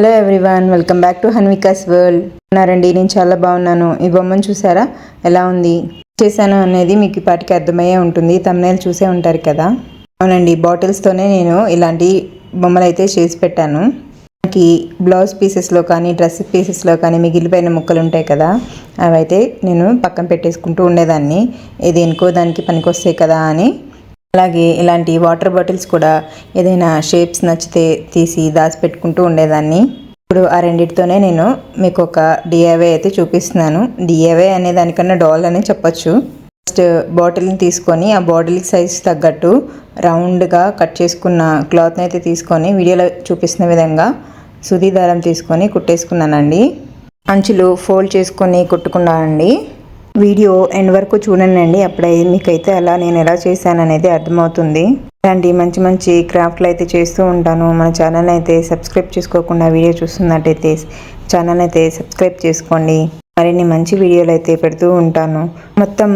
Hello everyone welcome back to Hanvika's world ఉన్నారండి నేను చాలా బాగున్నాను. ఈ బొమ్మను చూసారా? ఎలా ఉంది? చేశాను అనేది మీకు ఈ అర్థమయ్యే ఉంటుంది. తమ్నేలు చూసే ఉంటారు కదా? అవునండి బాటిల్స్తోనే నేను ఇలాంటి బొమ్మలు అయితే చేసి పెట్టాను. మనకి బ్లౌజ్ పీసెస్లో కానీ డ్రెస్ పీసెస్లో కానీ మిగిలిపోయిన ముక్కలు ఉంటాయి కదా? అవైతే నేను పక్కన పెట్టేసుకుంటూ ఉండేదాన్ని. ఇది ఎనుకో దానికి పనికొస్తాయి కదా అని అలాగే ఇలాంటి వాటర్ బాటిల్స్ కూడా ఏదైనా షేప్స్ నచ్చితే తీసి దాచిపెట్టుకుంటూ ఉండేదాన్ని. ఇప్పుడు ఆ రెండింటితోనే నేను మీకు ఒక డిఏవే అయితే చూపిస్తున్నాను. డిఏవే అనే దానికన్నా డాల్ అనే చెప్పొచ్చు. ఫస్ట్ బాటిల్ని తీసుకొని ఆ బాటిల్ సైజ్ తగ్గట్టు రౌండ్గా కట్ చేసుకున్న క్లాత్ని అయితే తీసుకొని వీడియోలో చూపిస్తున్న విధంగా సుది దారం తీసుకొని కుట్టేసుకున్నానండి. అంచులు ఫోల్డ్ చేసుకొని కుట్టుకున్నానండి. వీడియో ఎండ్ వరకు చూడండి అప్పుడే మీకైతే అలా నేను ఎలా చేశాను అనేది అర్థమవుతుంది. ఇలాంటి మంచి మంచి క్రాఫ్ట్లు అయితే చేస్తూ ఉంటాను. మన ఛానల్ అయితే సబ్స్క్రైబ్ చేసుకోకుండా వీడియో చూస్తున్నట్టయితే ఛానల్ అయితే సబ్స్క్రైబ్ చేసుకోండి. మరిన్ని మంచి వీడియోలు అయితే పెడుతూ ఉంటాను. మొత్తం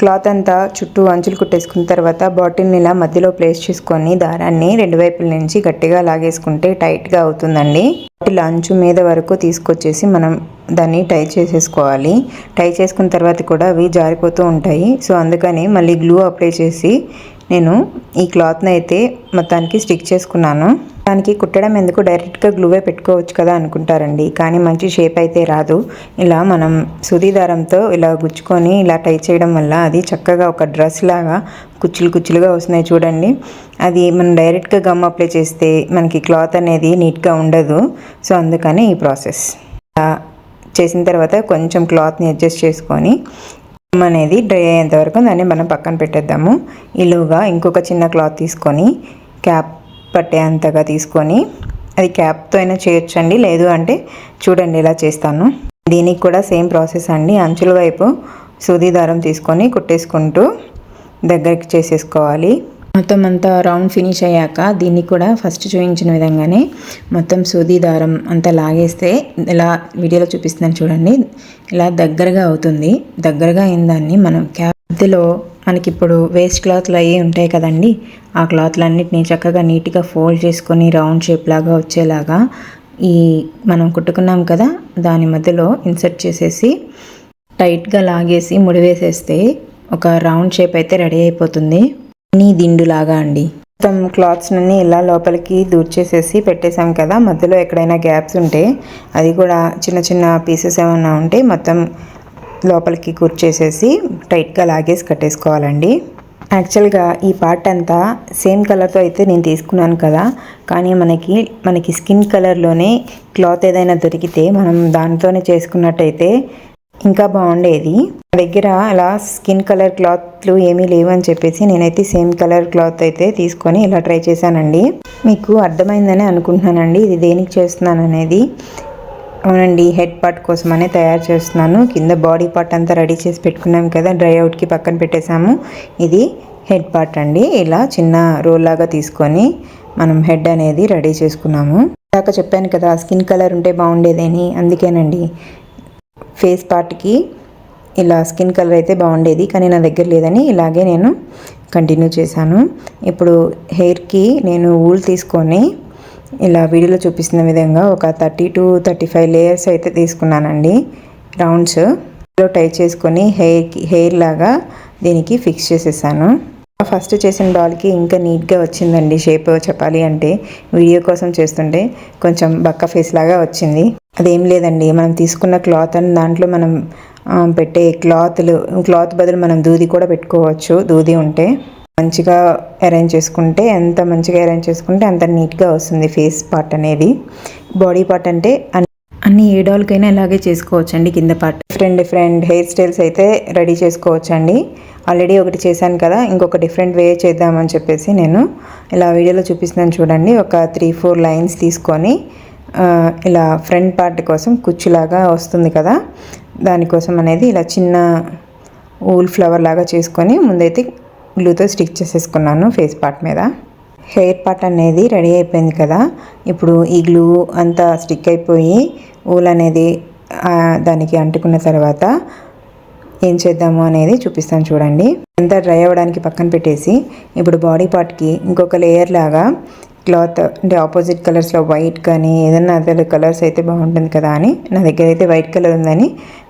క్లాత్ అంతా చుట్టూ అంచులు కుట్టేసుకున్న తర్వాత బాటిల్ని ఇలా మధ్యలో ప్లేస్ చేసుకొని దారాన్ని రెండు వైపుల నుంచి గట్టిగా లాగేసుకుంటే టైట్గా అవుతుందండి. బాటిల్ అంచు మీద వరకు తీసుకొచ్చేసి మనం దాన్ని టై చేసేసుకోవాలి. టై చేసుకున్న తర్వాత కూడా అవి జారిపోతూ ఉంటాయి. సో అందుకని మళ్ళీ గ్లూ అప్లై చేసి నేను ఈ క్లాత్ని అయితే మొత్తానికి స్టిక్ చేసుకున్నాను. దానికి కుట్టడం ఎందుకు డైరెక్ట్గా గ్లూవే పెట్టుకోవచ్చు కదా అనుకుంటారండి. కానీ మంచి షేప్ అయితే రాదు. ఇలా మనం సుది దారంతో ఇలా గుచ్చుకొని ఇలా టై చేయడం వల్ల అది చక్కగా ఒక డ్రెస్ లాగా కుచ్చులు కుచ్చులుగా వస్తున్నాయి చూడండి. అది మనం డైరెక్ట్గా గమ్ అప్లై చేస్తే మనకి క్లాత్ అనేది నీట్గా ఉండదు. సో అందుకని ఈ ప్రాసెస్. ఇలా చేసిన తర్వాత కొంచెం క్లాత్ని అడ్జస్ట్ చేసుకొని గమ్ అనేది డ్రై అయ్యేంత వరకు దాన్ని మనం పక్కన పెట్టేద్దాము. ఇలువుగా ఇంకొక చిన్న క్లాత్ తీసుకొని క్యాప్ పట్టేంతగా తీసుకొని అది క్యాప్తో అయినా చేయొచ్చండి. లేదు అంటే చూడండి ఇలా చేస్తాను. దీనికి కూడా సేమ్ ప్రాసెస్ అండి. అంచుల వైపు సూది దారం తీసుకొని కుట్టేసుకుంటూ దగ్గరికి చేసేసుకోవాలి. మొత్తం అంతా రౌండ్ ఫినిష్ అయ్యాక దీన్ని కూడా ఫస్ట్ చూపించిన విధంగానే మొత్తం సూది దారం అంతా లాగేస్తే ఇలా వీడియోలో చూపిస్తున్నాను చూడండి. ఇలా దగ్గరగా అవుతుంది. దగ్గరగా అయిన దాన్ని మనం క్యాప్లో మనకి ఇప్పుడు వేస్ట్ క్లాత్లు అయ్యి ఉంటాయి కదండి. ఆ క్లాత్లన్నిటిని చక్కగా నీట్గా ఫోల్డ్ చేసుకొని రౌండ్ షేప్ లాగా వచ్చేలాగా ఈ మనం కుట్టుకున్నాం కదా దాని మధ్యలో ఇన్సర్ట్ చేసేసి టైట్గా లాగేసి ముడివేసేస్తే ఒక రౌండ్ షేప్ అయితే రెడీ అయిపోతుంది. నీ దిండులాగా అండి. మొత్తం క్లాత్స్ అన్ని ఇలా లోపలికి దూర్చేసేసి పెట్టేసాం కదా మధ్యలో ఎక్కడైనా గ్యాప్స్ ఉంటే అది కూడా చిన్న చిన్న పీసెస్ ఏమైనా ఉంటే మొత్తం లోపలికి కూర్చేసేసి టైట్గా లాగేసి కట్టేసుకోవాలండి. యాక్చువల్గా ఈ పార్ట్ అంతా సేమ్ కలర్తో అయితే నేను తీసుకున్నాను కదా. కానీ మనకి మనకి స్కిన్ కలర్లోనే క్లాత్ ఏదైనా దొరికితే మనం దానితోనే చేసుకున్నట్టయితే ఇంకా బాగుండేది. నా దగ్గర అలా స్కిన్ కలర్ క్లాత్లు ఏమీ లేవు అని చెప్పేసి నేనైతే సేమ్ కలర్ క్లాత్ అయితే తీసుకొని ఇలా ట్రై చేశానండి. మీకు అర్థమైందని అనుకుంటున్నానండి. ఇది దేనికి చేస్తున్నాను అనేది అవునండి హెడ్ పార్ట్ కోసమనే తయారు చేస్తున్నాను. కింద బాడీ పార్ట్ అంతా రెడీ చేసి పెట్టుకున్నాం కదా డ్రై అవుట్కి పక్కన పెట్టేశాము. ఇది హెడ్ పార్ట్ అండి. ఇలా చిన్న రోల్ లాగా తీసుకొని మనం హెడ్ అనేది రెడీ చేసుకున్నాము. ఇందాక చెప్పాను కదా స్కిన్ కలర్ ఉంటే బాగుండేదని అందుకేనండి. ఫేస్ పార్ట్కి ఇలా స్కిన్ కలర్ అయితే బాగుండేది కానీ నా దగ్గర లేదని ఇలాగే నేను కంటిన్యూ చేశాను. ఇప్పుడు హెయిర్కి నేను ఊల్ తీసుకొని ఇలా వీడియోలో చూపిస్తున్న విధంగా ఒక thirty two thirty five layers అయితే తీసుకున్నానండి. రౌండ్స్. లో టై చేసుకొని హెయిర్కి హెయిర్ లాగా దీనికి ఫిక్స్ చేసేసాను. ఫస్ట్ చేసిన డాల్కి ఇంకా నీట్గా వచ్చిందండి షేప్ చెప్పాలి అంటే. వీడియో కోసం చేస్తుంటే కొంచెం బక్క ఫేస్ లాగా వచ్చింది. అదేం లేదండి మనం తీసుకున్న క్లాత్ అని దాంట్లో మనం పెట్టే క్లాత్లు క్లాత్ బదులు మనం దూది కూడా పెట్టుకోవచ్చు దూది ఉంటే. మంచిగా అరేంజ్ చేసుకుంటే ఎంత మంచిగా అరేంజ్ చేసుకుంటే అంత నీట్గా వస్తుంది ఫేస్ పార్ట్ అనేది. బాడీ పార్ట్ అంటే అన్ని అన్ని ఏ డాల్కైనా ఇలాగే చేసుకోవచ్చండి కింద part different different hair styles అయితే రెడీ చేసుకోవచ్చండి. ఆల్రెడీ ఒకటి చేశాను కదా ఇంకొక డిఫరెంట్ వే చేద్దామని చెప్పేసి నేను ఇలా వీడియోలో చూపిస్తున్నాను చూడండి. ఒక త్రీ ఫోర్ లైన్స్ తీసుకొని ఇలా ఫ్రంట్ పార్ట్ కోసం కుచ్చులాగా వస్తుంది కదా. దానికోసం అనేది ఇలా చిన్న ఊల్ ఫ్లవర్ లాగా చేసుకొని ముందైతే గ్లూతో స్టిక్ చేసేసుకున్నాను ఫేస్ పార్ట్ మీద. హెయిర్ పార్ట్ అనేది రెడీ అయిపోయింది కదా. ఇప్పుడు ఈ గ్లూ అంతా స్టిక్ అయిపోయి ఊల్ అనేది దానికి అంటుకున్న తర్వాత ఏం చేద్దాము అనేది చూపిస్తాను చూడండి. అంతా డ్రై అవ్వడానికి పక్కన పెట్టేసి ఇప్పుడు బాడీ పార్ట్కి ఇంకొక లేయర్ లాగా క్లాత్ అంటే ఆపోజిట్ కలర్స్లో వైట్ కానీ ఏదైనా అదే కలర్స్ అయితే బాగుంటుంది కదా అని నా దగ్గర అయితే వైట్ కలర్ ఉందని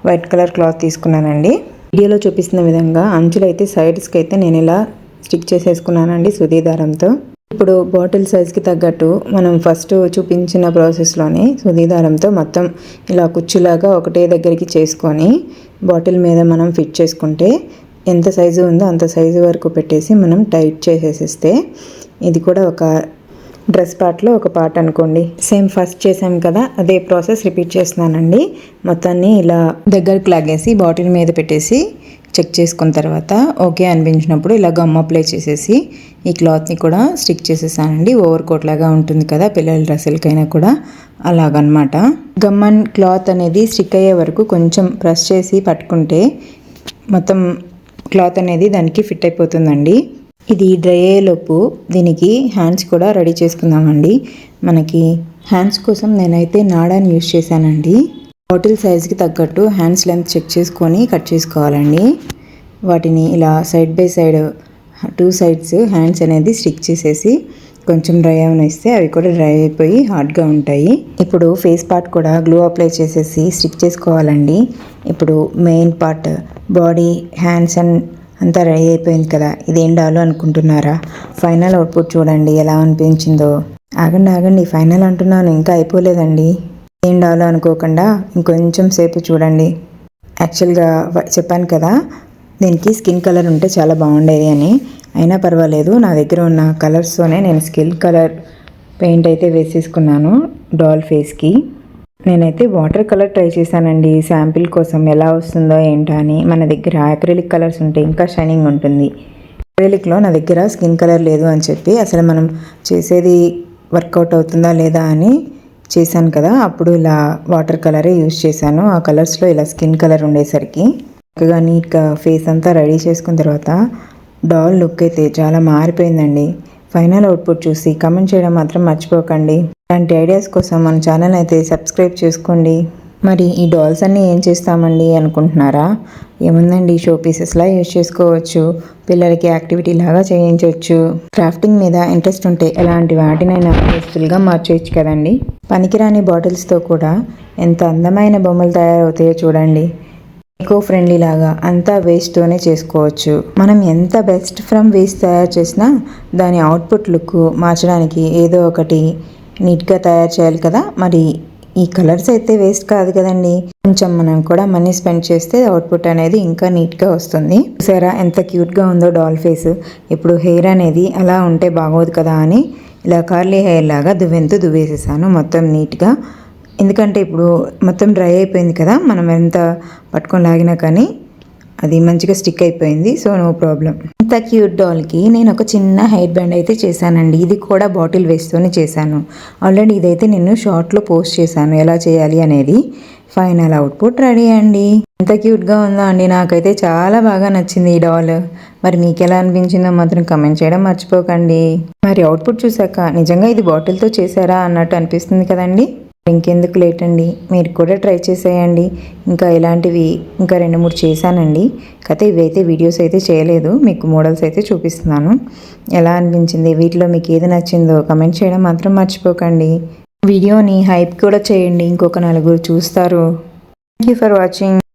వైట్ కలర్ క్లాత్ తీసుకున్నానండి. వీడియోలో చూపిస్తున్న విధంగా అంచులు అయితే సైడ్స్కి అయితే నేను ఇలా స్టిక్ చేసేసుకున్నానండి సుదీ దారంతో ఇప్పుడు బాటిల్ సైజ్కి తగ్గట్టు మనం ఫస్ట్ చూపించిన ప్రాసెస్లోనే సుదీ దారంతో మొత్తం ఇలా కుచ్చులాగా ఒకటే దగ్గరికి చేసుకొని బాటిల్ మీద మనం ఫిట్ చేసుకుంటే ఎంత సైజు ఉందో అంత సైజు వరకు పెట్టేసి మనం టైట్ చేసేసిస్తే ఇది కూడా ఒక డ్రెస్ పార్ట్లో ఒక పార్ట్ అనుకోండి. సేమ్ ఫస్ట్ చేసాం కదా అదే ప్రాసెస్ రిపీట్ చేస్తున్నానండి. మొత్తాన్ని ఇలా దగ్గరకు లాగేసి బాటిల్ మీద పెట్టేసి చెక్ చేసుకున్న తర్వాత ఓకే అనిపించినప్పుడు ఇలా గమ్ అప్లై చేసేసి ఈ క్లాత్ని కూడా స్టిక్ చేసేసానండి. ఓవర్ కోట్ లాగా ఉంటుంది కదా పిల్లల డ్రెస్సులకైనా కూడా అలాగనమాట. గమ్ అండ్ క్లాత్ అనేది స్టిక్ అయ్యే వరకు కొంచెం ప్రెస్ చేసి పట్టుకుంటే మొత్తం క్లాత్ అనేది దానికి ఫిట్ అయిపోతుందండి. ఇది డ్రై అయ్యేలోపు దీనికి హ్యాండ్స్ కూడా రెడీ చేసుకుందామండి. మనకి హ్యాండ్స్ కోసం నేనైతే నాడాని యూజ్ చేశానండి. బాటిల్ సైజ్కి తగ్గట్టు హ్యాండ్స్ లెంత్ చెక్ చేసుకొని కట్ చేసుకోవాలండి. వాటిని ఇలా side by side two sides hands అనేది స్టిక్ చేసేసి కొంచెం డ్రై అవనిస్తే అవి కూడా డ్రై అయిపోయి హార్డ్గా ఉంటాయి. ఇప్పుడు ఫేస్ పార్ట్ కూడా గ్లూ అప్లై చేసేసి స్టిక్ చేసుకోవాలండి. ఇప్పుడు main part body hands and అంతా రెడీ అయిపోయింది కదా ఇదేం డాలో అనుకుంటున్నారా? ఫైనల్ అవుట్పుట్ చూడండి ఎలా అనిపించిందో. ఆగండి ఆగండి ఫైనల్ అంటున్నాను ఇంకా అయిపోలేదండి. ఏం డాలో అనుకోకుండా ఇంకొంచెం సేపు చూడండి. యాక్చువల్గా చెప్పాను కదా దీనికి స్కిన్ కలర్ ఉంటే చాలా బాగుండేది అని. అయినా పర్వాలేదు నా దగ్గర ఉన్న కలర్స్తోనే నేను స్కిన్ కలర్ పెయింట్ అయితే వేసేసుకున్నాను డాల్ ఫేస్కి. నేనైతే వాటర్ కలర్ ట్రై చేశానండి. శాంపిల్ కోసం ఎలా వస్తుందో ఏంటో అని. మన దగ్గర అక్రిలిక్ కలర్స్ ఉంటే ఇంకా షైనింగ్ ఉంటుంది. అక్రిలిక్లో నా దగ్గర స్కిన్ కలర్ లేదు అని చెప్పి అసలు మనం చేసేది వర్కౌట్ అవుతుందా లేదా అని చేశాను కదా. అప్పుడు ఇలా వాటర్ కలరే యూజ్ చేశాను. ఆ కలర్స్లో ఇలా స్కిన్ కలర్ ఉండేసరికి చక్కగా నీట్గా ఫేస్ అంతా రెడీ చేసుకున్న తర్వాత డాల్ లుక్ అయితే చాలా మారిపోయిందండి. ఫైనల్ అవుట్పుట్ చూసి కమెంట్ చేయడం మాత్రం మర్చిపోకండి. ఇలాంటి ఐడియాస్ కోసం మన ఛానల్ అయితే సబ్స్క్రైబ్ చేసుకోండి. మరి ఈ డాల్స్ అన్నీ ఏం చేస్తామండి అనుకుంటున్నారా? ఏముందండి? షో పీసెస్లా యూజ్ చేసుకోవచ్చు. పిల్లలకి యాక్టివిటీ లాగా చేయించవచ్చు. క్రాఫ్టింగ్ మీద ఇంట్రెస్ట్ ఉంటే ఎలాంటి వాటినైనా యూస్ఫుల్గా మార్చేయచ్చు కదండి. పనికిరాని బాటిల్స్తో కూడా ఎంత అందమైన బొమ్మలు తయారవుతాయో చూడండి. ఎకో ఫ్రెండ్లీ లాగా అంతా వేస్ట్తోనే చేసుకోవచ్చు. మనం ఎంత బెస్ట్ ఫ్రమ్ వేస్ట్ తయారు చేసినా దాని అవుట్పుట్ లుక్ మార్చడానికి ఏదో ఒకటి నీట్గా తయారు చేయాలి కదా. మరి ఈ కలర్స్ అయితే వేస్ట్ కాదు కదండి. కొంచెం మనం కూడా మనీ స్పెండ్ చేస్తే అవుట్పుట్ అనేది ఇంకా నీట్గా వస్తుంది. చూసారా ఎంత క్యూట్గా ఉందో డాల్ ఫేస్. ఇప్పుడు హెయిర్ అనేది అలా ఉంటే బాగోదు కదా అని ఇలా కార్లీ హెయిర్ లాగా దువ్వెంతు దువ్వేసేసాను మొత్తం నీట్గా. ఎందుకంటే ఇప్పుడు మొత్తం డ్రై అయిపోయింది కదా. మనం ఎంత పట్టుకొని లాగినా కానీ అది మంచిగా స్టిక్ అయిపోయింది సో నో ప్రాబ్లం. ఇంత క్యూట్ డాల్కి నేను ఒక చిన్న హెయిర్ బ్యాండ్ అయితే చేశానండి. ఇది కూడా బాటిల్ వేస్తూనే చేశాను. ఆల్రెడీ ఇదైతే నేను షార్ట్లో పోస్ట్ చేశాను. ఎలా చేయాలి అనేది ఫైనల్ అవుట్పుట్ రెడీ అండి. ఎంత క్యూట్గా ఉందో అండి? నాకైతే చాలా బాగా నచ్చింది ఈ డాల్. మరి మీకు ఎలా అనిపించిందో మాత్రం కమెంట్ చేయడం మర్చిపోకండి. మరి అవుట్పుట్ చూసాక నిజంగా ఇది బాటిల్తో చేశారా? అన్నట్టు అనిపిస్తుంది కదండి. ఇంకెందుకు లేట్ అండి మీరు కూడా ట్రై చేసేయండి. ఇంకా ఇలాంటివి ఇంకా రెండు మూడు చేశానండి. కాకపోతే ఇవైతే వీడియోస్ అయితే చేయలేదు. మీకు మోడల్స్ అయితే చూపిస్తున్నాను. ఎలా అనిపించింది? వీటిలో మీకు ఏది నచ్చిందో కమెంట్ చేయడం మాత్రం మర్చిపోకండి. వీడియోని హైప్ కూడా చేయండి. ఇంకొక నలుగురు చూస్తారు. Thank you for watching